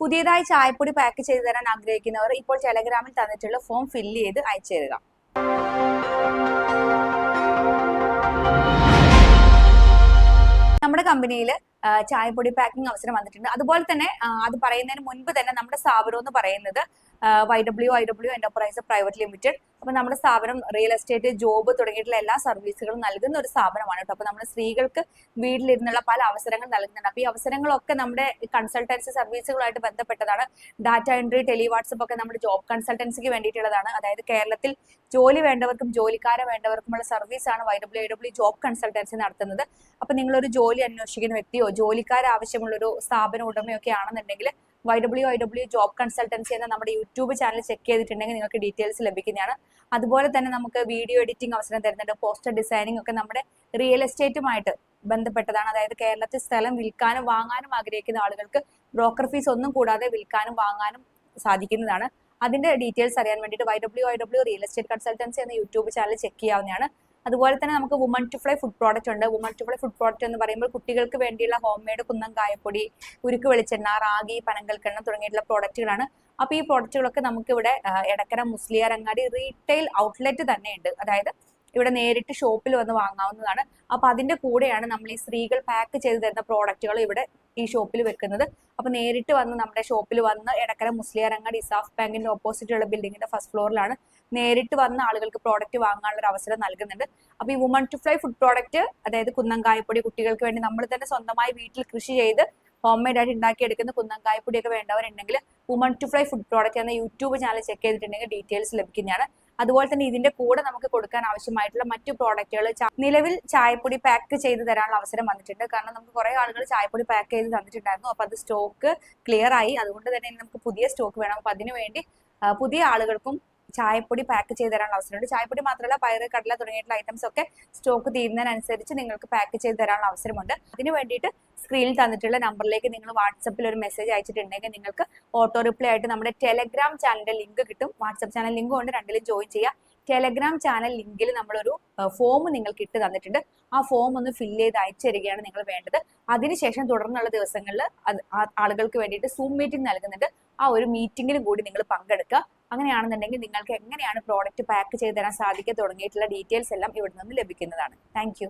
പുതിയതായി ചായപ്പൊടി പാക്ക് ചെയ്ത് തരാൻ ആഗ്രഹിക്കുന്നവർ ഇപ്പോൾ ടെലഗ്രാമിൽ തന്നിട്ടുള്ള ഫോം ഫില്ല് ചെയ്ത് അയച്ചു തരിക. നമ്മുടെ കമ്പനിയിൽ ചായപ്പൊടി പാക്കിംഗ് അവസരം വന്നിട്ടുണ്ട്. അതുപോലെ തന്നെ അത് പറയുന്നതിന് മുൻപ് തന്നെ നമ്മുടെ സ്ഥാപനം എന്ന് പറയുന്നത് Y W I W enterprise private limited അപ്പൊ നമ്മുടെ സ്ഥാപനം റിയൽ എസ്റ്റേറ്റ് ജോബ് തുടങ്ങിയിട്ടുള്ള എല്ലാ സർവീസുകളും നൽകുന്ന ഒരു സ്ഥാപനമാണ് കേട്ടോ. അപ്പൊ നമ്മുടെ സ്ത്രീകൾക്ക് വീട്ടിലിരുന്നുള്ള പല അവസരങ്ങൾ നൽകുന്നുണ്ട്. അപ്പൊ ഈ അവസരങ്ങളൊക്കെ നമ്മുടെ കൺസൾട്ടൻസി സർവീസുകളായിട്ട് ബന്ധപ്പെട്ടതാണ്. ഡാറ്റ എൻട്രി ടെലി വാട്സപ്പ് ഒക്കെ നമ്മുടെ ജോബ് കൺസൾട്ടൻസിക്ക് വേണ്ടിയിട്ടുള്ളതാണ്. അതായത് കേരളത്തിൽ ജോലി വേണ്ടവർക്കും ജോലിക്കാരെ വേണ്ടവർക്കുമുള്ള സർവീസാണ് Y W I W job consultancy നടത്തുന്നത്. അപ്പൊ നിങ്ങളൊരു ജോലി അന്വേഷിക്കുന്ന വ്യക്തിയോ ജോലിക്കാർ ആവശ്യമുള്ള ഒരു സ്ഥാപന ഉടമയോ ഒക്കെ ആണെന്നുണ്ടെങ്കിൽ Y W I W job consultancy എന്ന നമ്മുടെ യൂട്യൂബ് ചാനൽ ചെക്ക് ചെയ്തിട്ടുണ്ടെങ്കിൽ നിങ്ങൾക്ക് ഡീറ്റെയിൽസ് ലഭിക്കുന്നതാണ്. അതുപോലെ തന്നെ നമുക്ക് വീഡിയോ എഡിറ്റിംഗ് അവസരം തരുന്നുണ്ട്. പോസ്റ്റർ ഡിസൈനിങ് ഒക്കെ നമ്മുടെ റിയൽ എസ്റ്റേറ്റുമായിട്ട് ബന്ധപ്പെട്ടതാണ്. അതായത് കേരളത്തിൽ സ്ഥലം വിൽക്കാനും വാങ്ങാനും ആഗ്രഹിക്കുന്ന ആളുകൾക്ക് ബ്രോക്കർ ഫീസ് ഒന്നും കൂടാതെ വിൽക്കാനും വാങ്ങാനും സാധിക്കുന്നതാണ്. അതിന്റെ ഡീറ്റെയിൽസ് അറിയാൻ വേണ്ടിയിട്ട് Y W I W real estate consultancy എന്ന യൂട്യൂബ് ചാനൽ ചെക്ക് ചെയ്യാവുന്നതാണ്. അതുപോലെ തന്നെ നമുക്ക് woman to fly food product ഉണ്ട്. Woman to fly food product എന്ന് പറയുമ്പോൾ കുട്ടികൾക്ക് വേണ്ടിയുള്ള ഹോം മെയ്ഡ് കുന്നം കായപ്പൊടി ഉരുക്ക് വെളിച്ചെണ്ണ റാഗി പനങ്കൽക്കെണ്ണ തുടങ്ങിയിട്ടുള്ള പ്രോഡക്റ്റുകളാണ് അപ്പൊ ഈ പ്രോഡക്റ്റുകളൊക്കെ നമുക്ക് ഇവിടെ എടക്കര മുസ്ലിയാർ അങ്ങാടി റീറ്റെയിൽ ഔട്ട്ലെറ്റ് തന്നെയുണ്ട്. അതായത് ഇവിടെ നേരിട്ട് ഷോപ്പിൽ വന്ന് വാങ്ങാവുന്നതാണ്. അപ്പൊ അതിന്റെ കൂടെയാണ് നമ്മൾ ഈ സ്ത്രീകൾ പാക്ക് ചെയ്ത് തരുന്ന പ്രോഡക്റ്റുകൾ ഇവിടെ ഈ ഷോപ്പിൽ വെക്കുന്നത്. അപ്പൊ നേരിട്ട് വന്ന് നമ്മുടെ ഷോപ്പിൽ വന്ന് എടക്കര മുസ്ലിയാർ അങ്ങാടി ഇസാഫ് ബാങ്കിന്റെ ഓപ്പോസിറ്റ് ഉള്ള ബിൽഡിങ്ങിന്റെ ഫസ്റ്റ് ഫ്ലോറിലാണ് നേരിട്ട് വന്ന ആളുകൾക്ക് പ്രോഡക്റ്റ് വാങ്ങാനുള്ള ഒരു അവസരം നൽകുന്നുണ്ട്. അപ്പൊ ഈ woman to fly food product അതായത് കുന്നങ്കായപ്പൊടി കുട്ടികൾക്ക് വേണ്ടി നമ്മൾ തന്നെ സ്വന്തമായി വീട്ടിൽ കൃഷി ചെയ്ത് ഹോം മെയ്ഡ് ആയിട്ട് ഉണ്ടാക്കിയെടുക്കുന്ന കുന്നങ്കായപ്പൊടിയൊക്കെ വേണ്ടവരുണ്ടെങ്കിൽ woman to fly food product എന്ന യൂട്യൂബ് ചാനൽ ചെക്ക് ചെയ്തിട്ടുണ്ടെങ്കിൽ ഡീറ്റെയിൽസ് ലഭിക്കുന്നതാണ്. അതുപോലെ തന്നെ ഇതിന്റെ കൂടെ നമുക്ക് കൊടുക്കാൻ ആവശ്യമായിട്ടുള്ള മറ്റു പ്രോഡക്റ്റുകൾ നിലവിൽ ചായപ്പൊടി പാക്ക് ചെയ്ത് തരാനുള്ള അവസരം വന്നിട്ടുണ്ട്. കാരണം നമുക്ക് കുറെ ആളുകൾ ചായപ്പൊടി പാക്ക് ചെയ്ത് തന്നിട്ടുണ്ടായിരുന്നു. അപ്പൊ അത് സ്റ്റോക്ക് ക്ലിയർ ആയി. അതുകൊണ്ട് തന്നെ നമുക്ക് പുതിയ സ്റ്റോക്ക് വേണം. അപ്പൊ അതിനുവേണ്ടി പുതിയ ആളുകൾക്കും ചായപ്പൊടി പാക്ക് ചെയ്ത് തരാനുള്ള അവസരമുണ്ട്. ചായപ്പൊടി മാത്രമല്ല പയർ കടല തുടങ്ങിയിട്ടുള്ള ഐറ്റംസ് ഒക്കെ സ്റ്റോക്ക് തീരുന്നതിനനുസരിച്ച് നിങ്ങൾക്ക് പാക്ക് ചെയ്ത് തരാനുള്ള അവസരമുണ്ട്. അതിന് വേണ്ടിയിട്ട് സ്ക്രീനിൽ തന്നിട്ടുള്ള നമ്പറിലേക്ക് നിങ്ങൾ വാട്സപ്പിൽ ഒരു മെസ്സേജ് അയച്ചിട്ടുണ്ടെങ്കിൽ നിങ്ങൾക്ക് ഓട്ടോ റിപ്ലൈ ആയിട്ട് നമ്മുടെ ടെലഗ്രാം ചാനലിന്റെ ലിങ്ക് കിട്ടും. വാട്സപ്പ് ചാനൽ ലിങ്ക് കൊണ്ട് രണ്ടിലും ജോയിൻ ചെയ്യുക ടെലഗ്രാം ചാനൽ ലിങ്കിൽ നമ്മളൊരു ഫോം നിങ്ങൾക്ക് ഇട്ട് തന്നിട്ടുണ്ട്. ആ ഫോം ഒന്ന് ഫില്ല് ചെയ്ത് അയച്ചു തരികയാണ് നിങ്ങൾ വേണ്ടത്. അതിനുശേഷം തുടർന്നുള്ള ദിവസങ്ങളിൽ ആളുകൾക്ക് വേണ്ടിയിട്ട് സൂം മീറ്റിംഗ് നൽകുന്നുണ്ട്. ആ ഒരു മീറ്റിംഗിലും കൂടി നിങ്ങൾ പങ്കെടുക്കുക. അങ്ങനെയാണെന്നുണ്ടെങ്കിൽ നിങ്ങൾക്ക് എങ്ങനെയാണ് പ്രോഡക്റ്റ് പാക്ക് ചെയ്ത് തരാൻ സാധിക്കുക തുടങ്ങിയിട്ടുള്ള ഡീറ്റെയിൽസ് എല്ലാം ഇവിടെ നിന്ന് ലഭിക്കുന്നതാണ് താങ്ക്